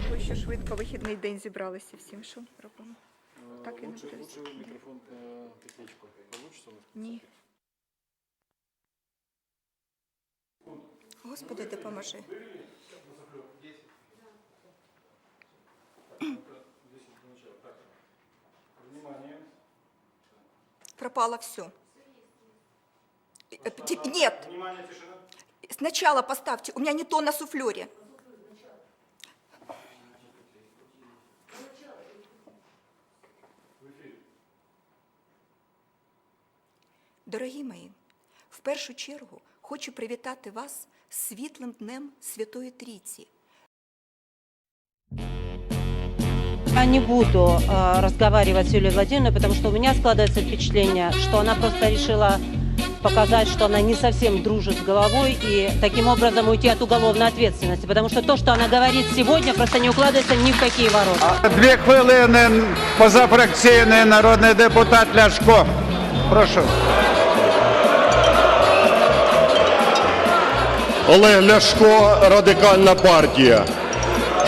дякую, що швидко вихідний день зібралися всім. Що робимо? Так і не буде. э. Получится? Ні. Господи, допоможи. Пропало все. Нет, Внимание, тишина. сначала поставьте. У меня не то на суфлере. Дорогі мої, в першу чергу хочу привітати вас з світлим днем Святої Трійці. Я не буду э, разговаривать с Юлией Владимировной, потому что у меня складывается впечатление, что она просто решила показать, что она не совсем дружит с головой и таким образом уйти от уголовной ответственности. Потому что то, что она говорит сегодня, просто не укладывается ни в какие ворота. Дві хвилини позафракційний народний депутат Ляшко. Прошу. Олег Ляшко, радикальна партія.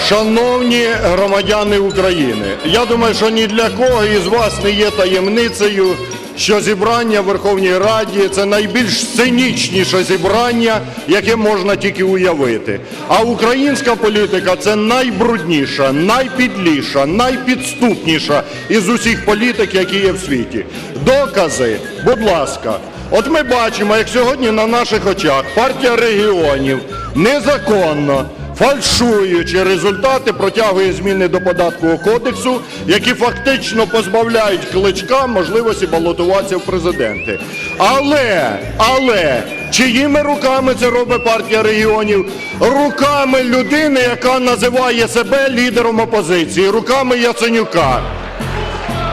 Шановні громадяни України, я думаю, що ні для кого із вас не є таємницею, що зібрання в Верховній Раді це найбільш цинічніше зібрання, яке можна тільки уявити. А українська політика це найбрудніша, найпідліша, найпідступніша із усіх політик, які є в світі. Докази, будь ласка. От ми бачимо, як сьогодні на наших очах партія регіонів незаконно, фальшуючи результати, протягує зміни до податкового кодексу, які фактично позбавляють кличка можливості балотуватися в президенти. Але, але, чиїми руками це робить партія регіонів? Руками людини, яка називає себе лідером опозиції, руками Яценюка.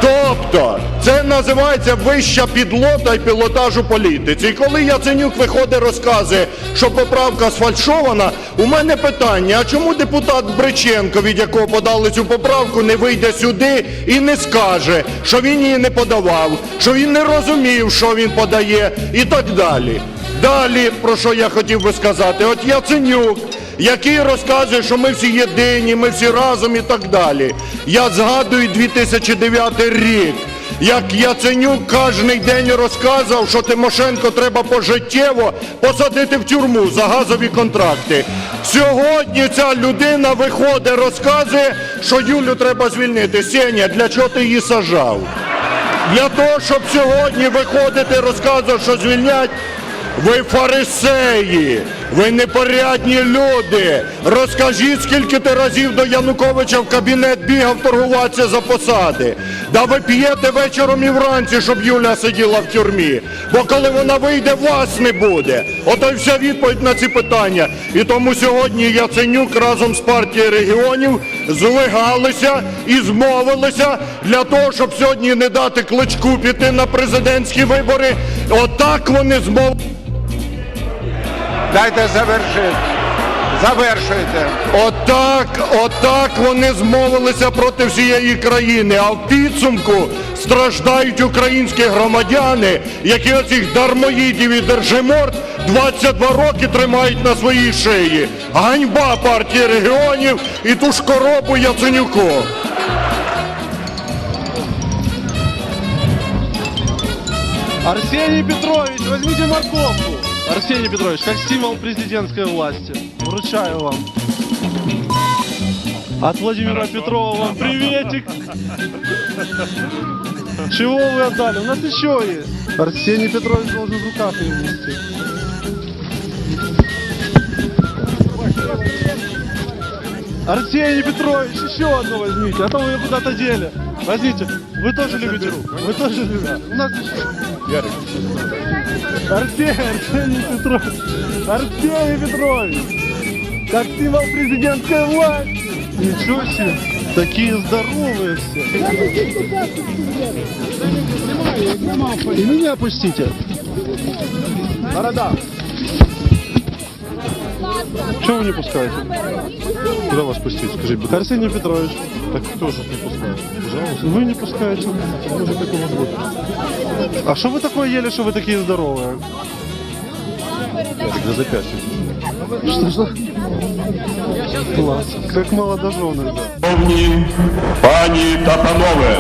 Тобто це називається вища підлота і пілотаж у політиці. І коли Яценюк виходить, розказує, що поправка сфальшована, у мене питання: а чому депутат Бриченко, від якого подали цю поправку, не вийде сюди і не скаже, що він її не подавав, що він не розумів, що він подає, і так далі. Далі, про що я хотів би сказати, от Яценюк який розказує, що ми всі єдині, ми всі разом і так далі. Я згадую 2009 рік, як Яценюк кожен день розказував, що Тимошенко треба пожиттєво посадити в тюрму за газові контракти. Сьогодні ця людина виходить, розказує, що Юлю треба звільнити. Сеня, для чого ти її сажав? Для того, щоб сьогодні виходити, розказувати, що звільнять. Ви фарисеї, ви непорядні люди. Розкажіть, скільки ти разів до Януковича в кабінет бігав торгуватися за посади. Да ви п'єте вечором і вранці, щоб Юля сиділа в тюрмі. Бо коли вона вийде, вас не буде. Ото й вся відповідь на ці питання. І тому сьогодні Яценюк разом з партією регіонів злигалися і змовилися для того, щоб сьогодні не дати кличку піти на президентські вибори. Отак вони змовилися. Дайте завершити. Завершуйте. Отак, отак вони змовилися проти всієї країни. А в підсумку страждають українські громадяни, які оцих дармоїдів і держиморд 22 роки тримають на своїй шиї. Ганьба партії регіонів і ту ж коробу Яценюку. Арсений Петрович, возьмите морковку. Арсений Петрович, как стимул президентской власти. Вручаю вам. От Владимира Петрова вам приветик. Чего вы отдали? У нас еще есть. Арсений Петрович должен в руках ее нести. Арсений Петрович, еще одну возьмите, а то вы ее куда-то дели. Возьмите. Вы тоже любите? Вы тоже любите? У нас еще. Арсений, Арсений Петрович. Артемий Петрович. Как символ президентской власти. Ничего себе. Такие здоровые все. И меня пустите. Борода. Чего вы не пускаете? Куда вас пустить? Скажите. Арсений Петрович. Так кто же не пускает? Пожалуйста. Вы не пускаете. Боже, как у вас будет. А что вы такое ели, что вы такие здоровые? Так на запястье. Что, что? Класс. Как молодожены, да. Шановні пані та панове,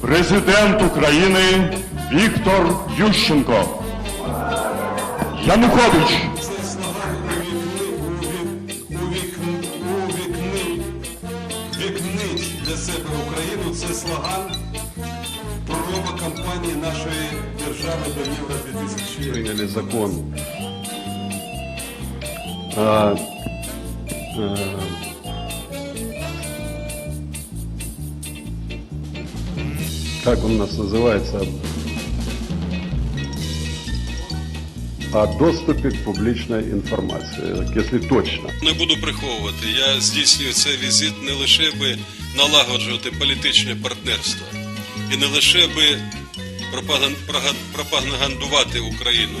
президент України Віктор Ющенко. Янукович. Приняли закон о, как он у нас называется, о доступе к публичной информации, если точно. Не буду приховувати. Я здійснюю цей візит не лише би налагоджувати політичне партнерство і не лише би пропагандувати Україну.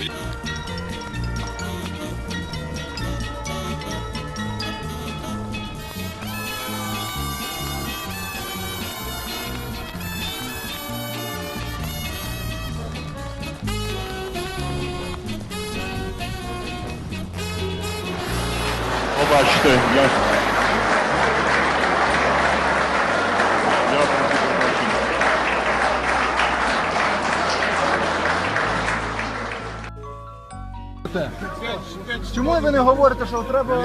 Побачите, я. Чому ви не говорите, що треба...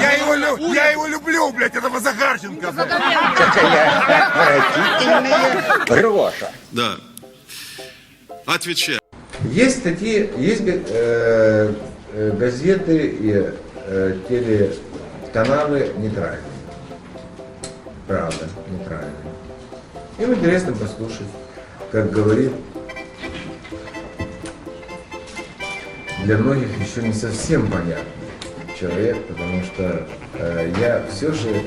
Я его, лю- я его люблю, блядь, этого Захарченко. Да. Отвечаю. Есть статьи, есть э, э, газеты и э, телеканалы нейтральные. Правда, нейтральные. Им интересно послушать, как говорит для многих еще не совсем понятный человек, потому что э, я все же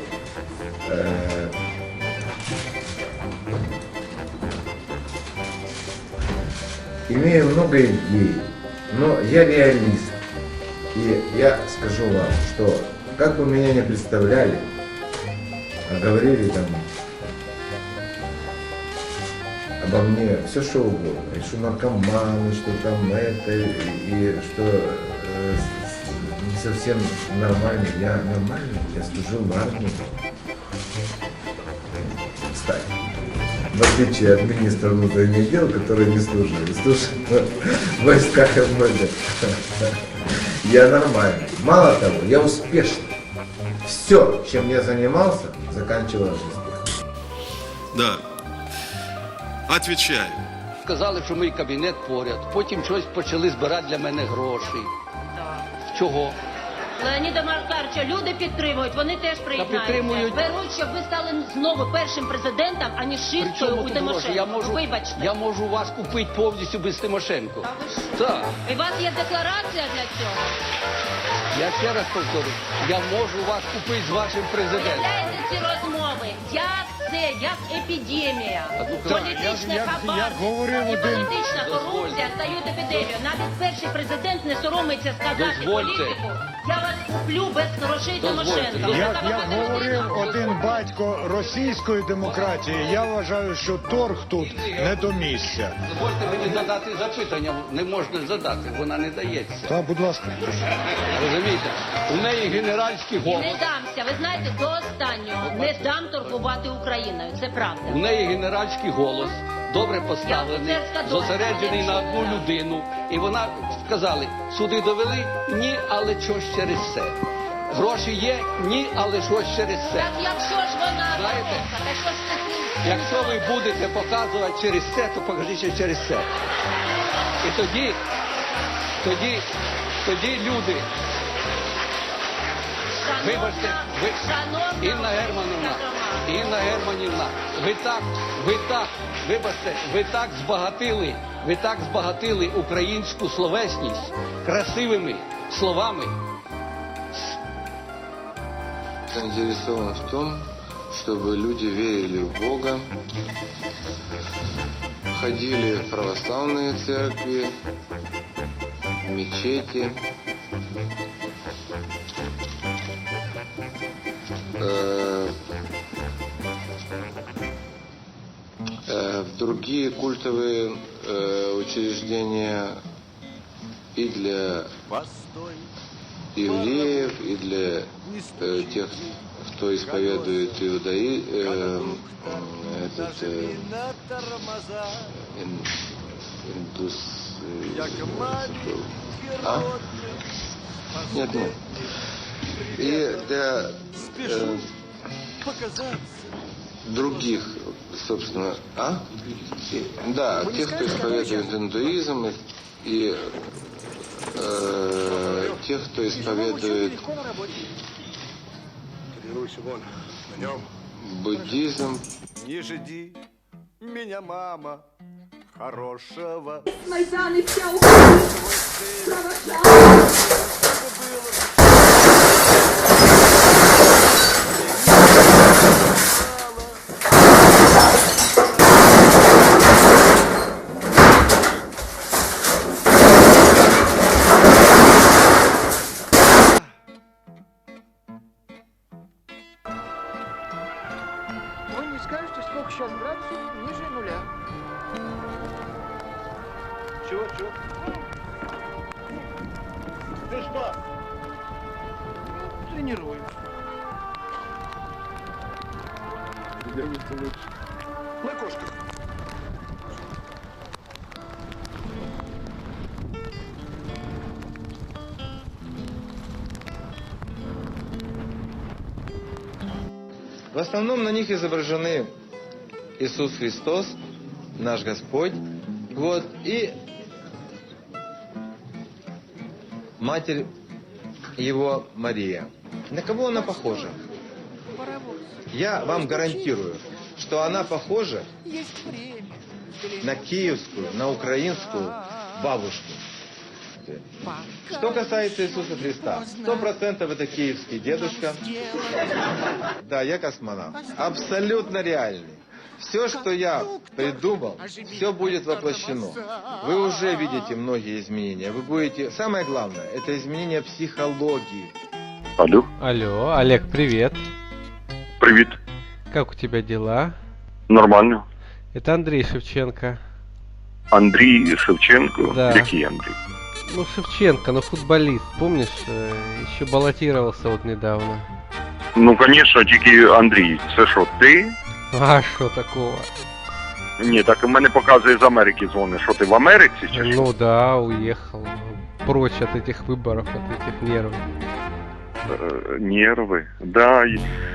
э, имею много идей, но я реалист. И я скажу вам, что как вы меня не представляли, а говорили там обо мне все что угодно, и что наркоманы, что там это, и, что э, не совсем нормальный. Я нормальный, я служил в армии. Кстати, в отличие от министра внутренних дел, который не служил, служил в войсках МВД. Я нормальный. Мало того, я успешный. Все, чем я занимался, заканчивалось успехом. Да. Отвечаю. Сказали, що мій кабінет поряд. Потім щось почали збирати для мене гроші. Чого? Леоніда Маркарча люди підтримують, вони теж приєднаються. підтримують. Беруть, щоб ви стали знову першим президентом, а не шисткою Причому у Тимошенко. Я можу, Вибачте. я можу вас купити повністю без Тимошенко. Та ви що? Так. І у вас є декларація для цього? Я ще раз повторю, я можу вас купити з вашим президентом. Уявляєте ці розмови? Як це, як епідемія? Ну, Політичне хабарство і політична корупція стають епідемією. Навіть перший президент не соромиться сказати Дозвольте. політику. Я вас куплю без грошей. Тимошенка. Я- Ви така людина. один батько російської демократії. Я вважаю, що торг тут не до місця. Дозвольте мені задати запитання, не можна задати, вона не дається. Та, будь ласка. Розумієте? У неї генеральський голос. не дамся. Ви знаєте, до останнього не дам торгувати Україною. Це правда. У неї генеральський голос, добре поставлений, зосереджений на одну людину. І вона сказали, суди довели? Ні, але щось через це. Гроші є? Ні, але щось через це. Так якщо ж вона Знаєте, Воронка, та що ж це? Якщо ви будете показувати через це, то покажіть через це. І тоді, тоді, тоді люди, вибачте, ви, Інна Германівна, Інна Германівна, ви так, ви так, вибачте, ви так збагатили, ви так збагатили українську словесність красивими словами. заинтересован в том, чтобы люди верили в Бога, ходили в православные церкви, мечети, другие культовые э, учреждение и для евреев, и для э, тех, кто исповедует иудаи, э, этот, э, ин- индус, э, а? Нет, нет. И для э, других, собственно, а? И- да, тех, кто исповедует индуизм и, и, э, тех, кто исповедует буддизм. Не жди меня, мама, хорошего. Майдан і вся Вы не Чего, чего? Ты что? Тренируемся. На кошках. В основном на них изображены Иисус Христос, наш Господь, вот, и Матерь его Мария. На кого она похожа? Я вам гарантирую, что она похожа на киевскую, на украинскую бабушку. Что касается Иисуса Христа, сто процентов это киевский дедушка. Да, я космонавт. Абсолютно реальный. Все, что я придумал, все будет воплощено. Вы уже видите многие изменения. Вы будете... Самое главное, это изменение психологии. Алло, Алло, Олег, привет. привіт. Как у тебя дела? Нормально. Это Андрей Шевченко. Андрій Шевченко. Да. Який Андрій? Ну, Шевченко, ну футболист, помнишь? э, Еще баллотировался вот недавно. Ну, звісно, тільки Андрій. Це що, ти? А что такого? Ні, так у мене показує з Америки дзвони. Що ти в Америці чи що? Ну да, уехал. Прочь от этих выборов, от этих нервов. Е, Нерви. Да.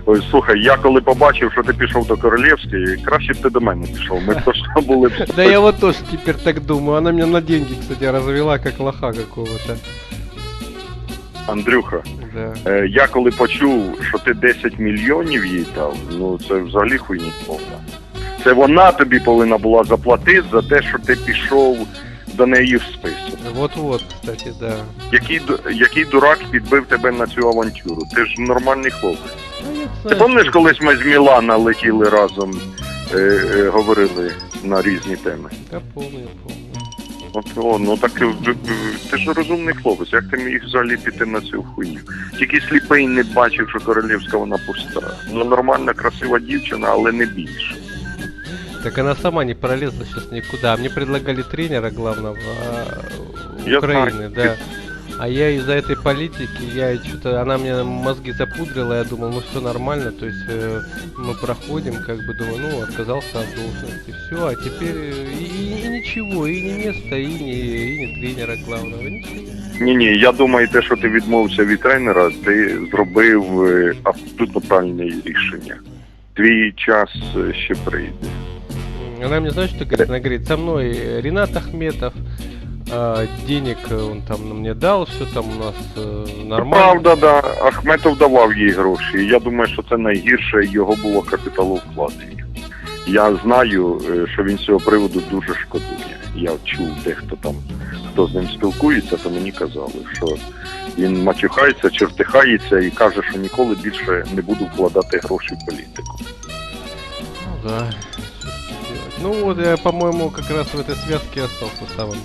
Ой, слухай, я коли побачив, що ти пішов до Королівської, краще б ти до мене пішов. Ми точно були б. Да я вот тоже теперь так думаю. Она меня на деньги, кстати, развела, как лоха какого-то. Андрюха, Да. е, я коли почув, що ти 10 мільйонів їй дав, ну це взагалі хуйні повна. Це вона тобі повинна була заплатити за те, що ти пішов до неї в список. Вот-вот, кстати, да. Який, який дурак підбив тебе на цю авантюру? Ти ж нормальний хлопець. Ну, Ти пам'ятаєш, колись ми з Мілана летіли разом, е, е, говорили на різні теми? Да помню, помню. От, о, ну так е, ти ж розумний хлопець, як ти міг взагалі піти на цю хуйню? Тільки сліпий не бачив, що королівська вона пуста. Ну нормальна, красива дівчина, але не більше. Так она сама не пролезла сейчас никуда. Мне предлагали тренера главного а, Я Украины, знаю. да. А я из-за этой политики, я что-то, она мне мозги запудрила, я думал, ну все нормально, то есть э, мы проходим, как бы думаю, ну отказался от должности, все, а теперь э, и, и- и ничего, и не место, и не, и не тренера главного, ничего. Ні, ні, я думаю, те, що ти відмовився від тренера, ти зробив е, абсолютно правильне рішення. Твій час е, ще прийде. Она мне, знаешь, что говорит? Она говорит, со мной Ренат Ахметов, а, денег э, он там мне дал, все там у нас э, нормально. Правда, да. Ахметов давав їй гроші. Я думаю, що це найгірше його було капіталовкладення. Я знаю, е, що він з цього приводу дуже шкодує. Я чув дехто там, хто з ним спілкується, то мені казали, що він матюхається, чертихається і каже, що ніколи більше не буду вкладати гроші в політику. Ну да. что ж делать. Ну вот я, по-моему, как раз в этой связке остался самым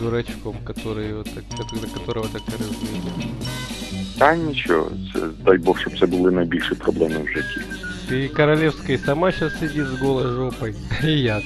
дурачком, который вот так, который- которого так и развели. Та нічого, це дай Бог, щоб це були найбільші проблеми в житті. И Королевская сама сейчас сидит с голой жопой. И я